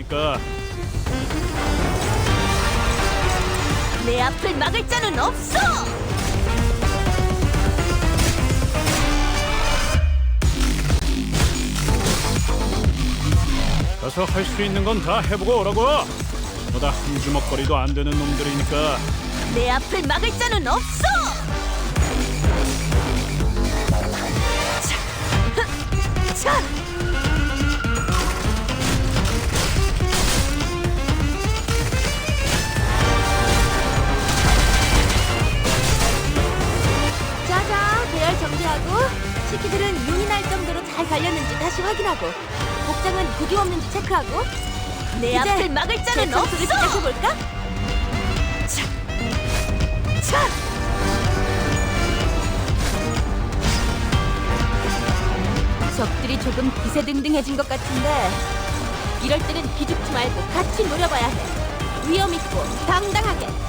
보이니까 내 앞을 막을 자는 없어! 가서 할 수 있는 건 다 해보고 오라고. 보다 한 주먹거리도 안 되는 놈들이니까 내 앞을 막을 자는 없어! 식기들은 윤이 날 정도로 잘 갈렸는지 다시 확인하고 복장은 구김 없는지 체크하고 내 앞을 막을 자는 없어! 시작해볼까? 자, 자! 적들이 조금 기세등등해진 것 같은데 이럴 때는 기죽지 말고 같이 노려봐야 해. 위험 있고 당당하게.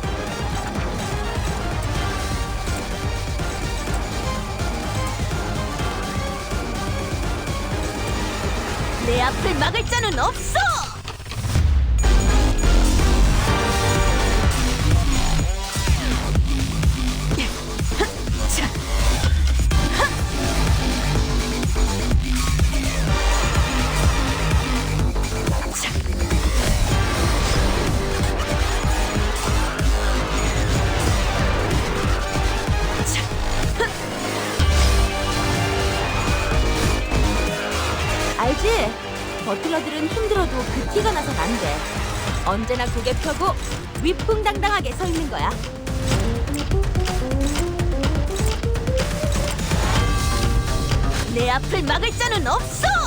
내 앞을 막을 자는 없어! 버틀러들은 힘들어도 그 티가 안 돼. 언제나 고개 펴고 위풍당당하게 서 있는 거야. 내 앞을 막을 자는 없어!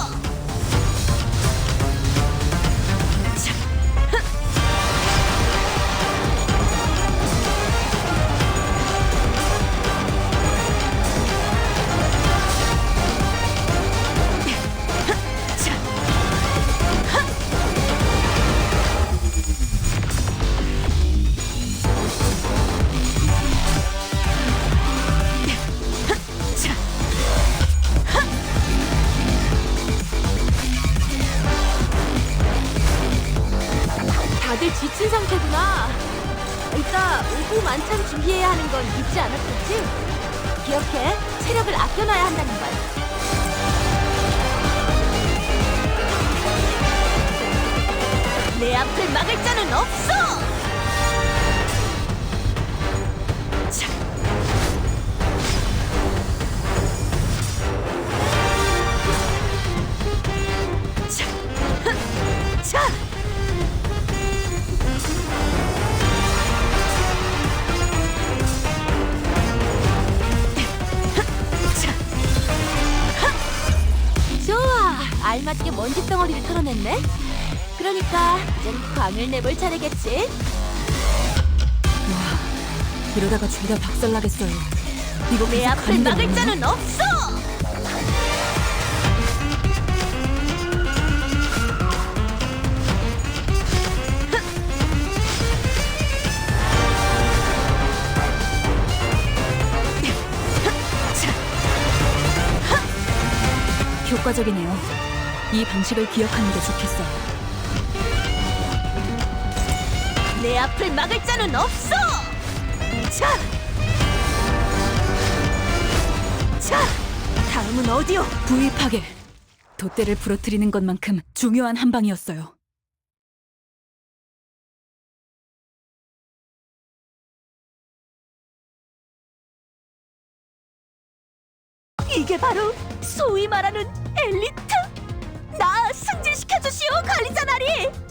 다들 지친 상태구나. 이따 오후 만찬 준비해야 하는 건 잊지 않았겠지? 기억해, 체력을 아껴놔야 한다는 걸. 알맞게 먼지 덩어리를 털어냈네. 그러니까 이젠 광을 내볼 차례겠지. 이러다가 죄다 박살나겠어요. 이거 내 앞을 막을? 자는 없어. 효과적이네요. 이 방식을 기억하는 게 좋겠어요. 내 앞을 막을 자는 없어. 자, 자, 다음은 어디요? 파괴. 돛대를 부러뜨리는 것만큼 중요한 한 방이었어요. 이게 바로 소위 말하는 엘리트. 나 승진시켜 주시오 관리자 나리.